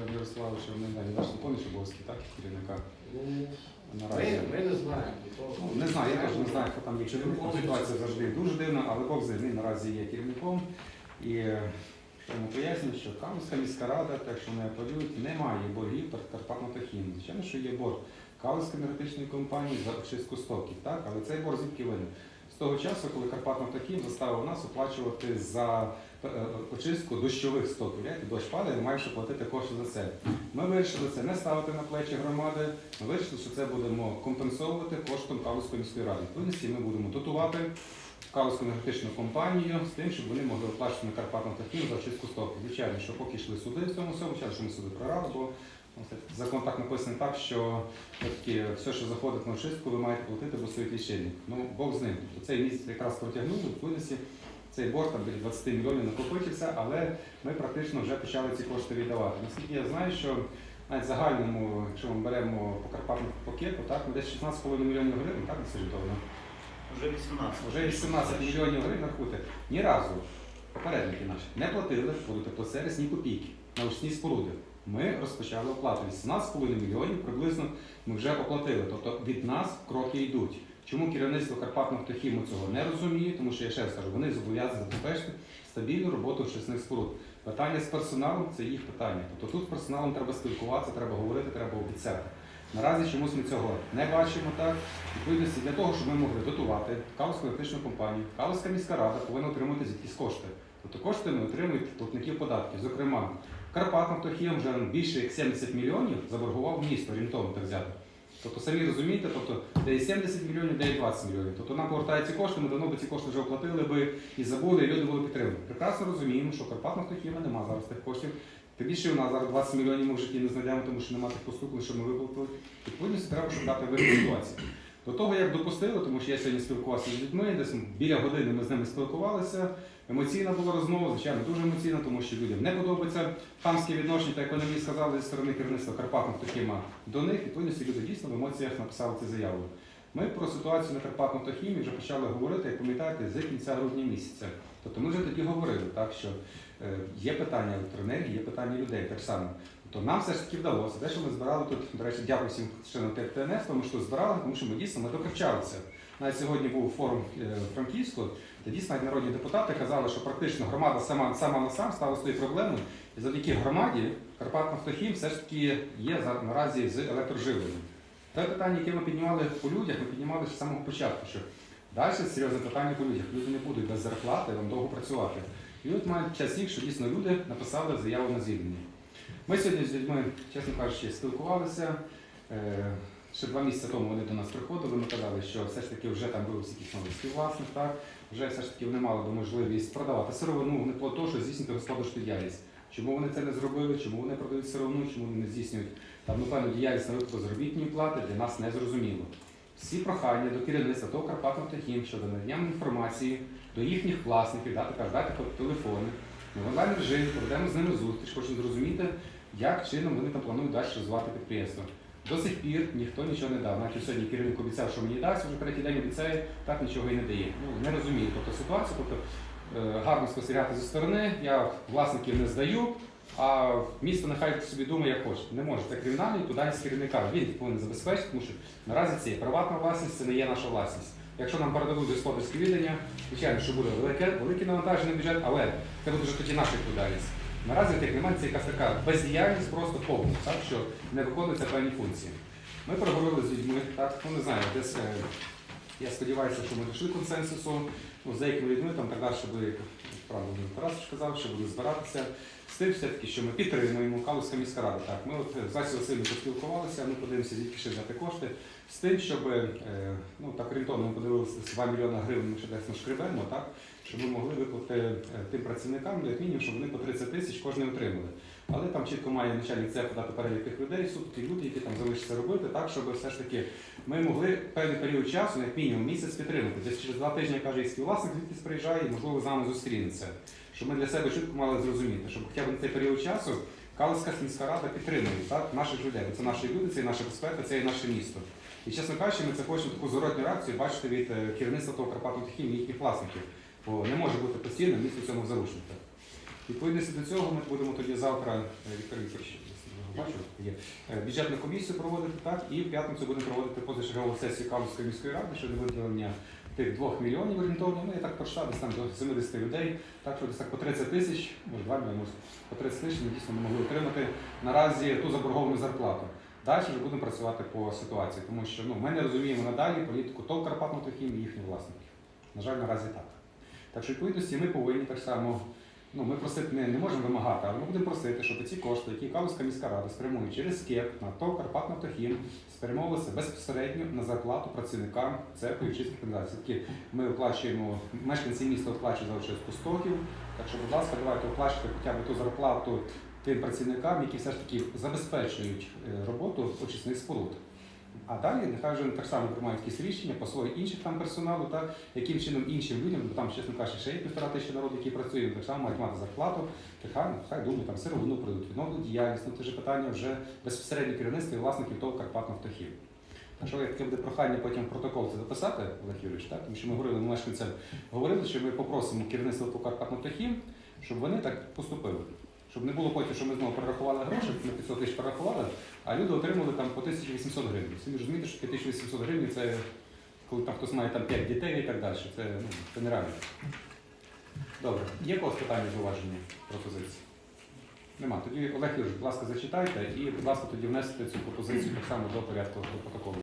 Олега Ярославовича, не знаю, ваш виконуючий обов'язки, так, керівника Ну, наразі. Ми, ми не знаємо. Ну, не знаю, я теж не знаю, хто там є керівником. Ситуація завжди дуже дивна, але Бог він наразі є керівником. І е, що йому пояснюють, що Калузька міська рада, так що вони апелюють, немає боргів перед Карпатно-Тахім. Звичайно, що є борг Калузької енергетичної компанії за очистку стоків, так? але цей борг звідки виник? Того часу, коли Карпатно-Тахім заставив нас оплачувати за е, очистку дощових стоків. Як дощ падає, маємо ще платити кошти за це. Ми вирішили це не ставити на плечі громади. Ми вирішили, що це будемо компенсовувати коштом Калузької міської ради. Відповідності ми будемо дотувати Калузьку енергетичну компанію з тим, щоб вони могли оплачувати на Карпатну Тахім за очистку стоків. Звичайно, що поки йшли суди в цьому всьому, звичайно, що ми суди програли, бо закон так написаний так, що все-таки все, що заходить на очистку, ви маєте платити, бо стоїть лічильник. Ну, Бог з ним. Тобто цей місяць якраз протягнули, в відповідності цей борг там біля 20 мільйонів накопичився, але ми практично вже почали ці кошти віддавати. Наскільки я знаю, що навіть в загальному, якщо ми беремо по Карпатному пакету, так, ми десь 16,5 мільйонів гривень, так, на. Вже 18. Вже 18 мільйонів гривень рахуйте. Ні разу попередники наші не платили по теплосервіс ні копійки на очисні споруди. Ми розпочали оплату. 18,5 мільйонів приблизно ми вже оплатили. Тобто від нас кроки йдуть. Чому керівництво Карпатного Тахіму цього не розуміє? Тому що я ще раз кажу, вони зобов'язані забезпечити стабільну роботу очисних споруд. Питання з персоналом це їх питання. Тобто тут з персоналом треба спілкуватися, треба говорити, треба обіцяти. Наразі чомусь ми цього не бачимо так. Відповідності для того, щоб ми могли дотувати Калузьку електричну компанію, Калузька міська рада повинна отримати звідкись кошти. Тобто кошти не отримують платників податків. Зокрема, Карпатно-Тохієм вже більше як 70 мільйонів заборгував місто, орієнтовно так взяти. Тобто самі розумієте, тобто де і 70 мільйонів, де і 20 мільйонів. Тобто нам повертають ці кошти, ми давно би ці кошти вже оплатили би і забули, і люди були підтримані. Прекрасно розуміємо, що Карпатного Тохієва немає зараз тих коштів. Тим більше у нас зараз 20 мільйонів ми в житті не знайдемо, тому що немає тих поступлень, що ми виплатили. Відповідності треба шукати з ситуації. До того, як допустили, тому що я сьогодні спілкувався з людьми, десь біля години ми з ними спілкувалися. Емоційна була розмова, звичайно, дуже емоційна, тому що людям не подобається хамське відношення, так як вони мені сказали зі сторони керівництва Карпатного Тохіма до них. і Відповідності люди дійсно в емоціях написали ці заяви. Ми про ситуацію на Карпатом-Тохімі вже почали говорити, як пам'ятаєте, з кінця грудня місяця. Тобто ми вже тоді говорили, так, що е, є питання електроенергії, є питання людей так само. Тобто нам все ж таки вдалося. Те, що ми збирали тут, до речі, дякую всім членам ТНС, тому що збирали, тому що ми дійсно ми докричалися. Навіть сьогодні був форум е, в Франківську, де дійсно народні депутати казали, що практично громада сама, сама на сам стала тою проблемою, і завдяки громаді Карпатнафтохім все ж таки є наразі з електроживленням. Те питання, яке ми піднімали по людях, ми піднімали з самого початку, що далі серйозне питання по людях. Люди не будуть без зарплати вам довго працювати. І от мають час їх, що дійсно люди написали заяву на звільнення. Ми сьогодні з людьми, чесно кажучи, спілкувалися. Е, Ще два місяці тому вони до нас приходили, ми казали, що все ж таки вже там виявився якийсь новий співвласник, так? вже все ж таки вони мали би можливість продавати сировину, не про те, що здійснити господарську діяльність. Чому вони це не зробили, чому вони продають сировину, чому вони не здійснюють там, ну, діяльність на виплату заробітної плати, для нас не зрозуміло. Всі прохання до керівництва того Карпатного Тахім щодо надання інформації до їхніх власників, дати кажуть, телефони. Ми в онлайн режимі проведемо з ними зустріч, хочемо зрозуміти, як чином вони там планують далі розвивати підприємство. До сих пір ніхто нічого не дав. Навіть сьогодні керівник обіцяв, що мені дасть, вже третій день обіцяє, так нічого і не дає. Ну, не розумію тобто, ситуацію. Тобто, е, гарно спостерігати зі сторони, я власників не здаю, а місто нехай собі думає, як хоче. Не може. Це кримінальний туди з керівника. Він повинен забезпечити, тому що наразі це є приватна власність, це не є наша власність. Якщо нам передадуть господарське віддання, звичайно, що буде велике, великий навантажений бюджет, але це буде вже тоді наша відповідальність. Наразі в тих немає це якась така бездіяльність просто повна, так, що не виконуються певні функції. Ми проговорили з людьми, так, ну не знаю, десь е, я сподіваюся, що ми дійшли консенсусу ну, з деякими людьми, там так далі, щоб правда Тарас казав, що будуть збиратися. З тим все-таки, що ми підтримуємо Калузька міська рада. Так, ми от з Засі Васильовною поспілкувалися, ми подивимося, звідки ще взяти кошти. З тим, щоб е, ну так орієнтовно ми подивилися 2 мільйони гривень, ми ще десь нашкребемо, так, щоб ми могли виплатити е, тим працівникам, ну, як мінімум, щоб вони по 30 тисяч кожен отримали. Але там чітко має начальник цеху дати перелік тих людей, ті люди, які там залишаться робити, так, щоб все ж таки ми могли певний період часу, ну, як мінімум місяць підтримати. Десь через два тижні каже, і співвласник звідкись приїжджає, і можливо з нами зустрінеться. Щоб ми для себе чітко мали зрозуміти, щоб хоча б на цей період часу Калицька міська рада підтримує так, наших людей. Це наші люди, це і наша безпека, це і наше місто. І чесно кажучи, ми це хочемо таку зворотню реакцію бачити від е, керівництва того Карпату Тихім і їхніх власників. Бо не може бути постійно місто в цьому в заручниках. Відповідності до цього ми будемо тоді завтра, Віктор Вікторович, бачу, є, е, бюджетну комісію проводити, так, і в п'ятницю будемо проводити позачергову сесію Калузької міської ради щодо виділення тих 2 мільйонів орієнтовно, ну я так прочитав, десь там до 70 людей, так що десь так по 30 тисяч, може 2 мільйони, по 30 тисяч ми дійсно могли отримати наразі ту заборговану зарплату. Далі вже будемо працювати по ситуації, тому що ну, ми не розуміємо надалі політику ТОВ Карпатно-Техім і їхніх власників. На жаль, наразі так. Так що відповідності ми повинні так само, ну ми просити не, не можемо вимагати, але ми будемо просити, щоб ці кошти, які Калузька міська рада спрямує через КЕП на ТОВ Карпатно-Техім, спрямовувалися безпосередньо на зарплату працівникам церкви і вчительських ми оплачуємо, мешканці міста оплачують за участь стоків, так що, будь ласка, давайте оплачуйте хоча б ту зарплату тим працівникам, які все ж таки забезпечують е, роботу очисних споруд. А далі нехай вже так само приймають якісь рішення по своїх інших там персоналу, так, яким чином іншим людям, бо там, чесно кажучи, ще є півтора тисячі народу, які працюють, так само мають мати зарплату, нехай, хай думають, там сировину прийдуть, відновлять діяльність, ну це ж питання вже безпосередньо керівництва і власників ТОВ Карпатнафтохім. Так що таке буде прохання потім протокол це записати, Олег Юрійович, так? тому що ми говорили мешканцям, говорили, що ми попросимо керівництво ТОВ Карпатнафтохім, щоб вони так поступили. Щоб не було потім, що ми знову перерахували гроші, ми 500 тисяч перерахували, а люди отримали там по 1800 гривень. Ж розумієте, що 1800 гривень це коли там хтось має там 5 дітей і так далі. Це, ну, це нереально. Добре. Є когось питання, зауваження, пропозиції? Нема. Тоді Олег Юрійович, будь ласка, зачитайте і, будь ласка, тоді внесете цю пропозицію так само до порядку до протоколу.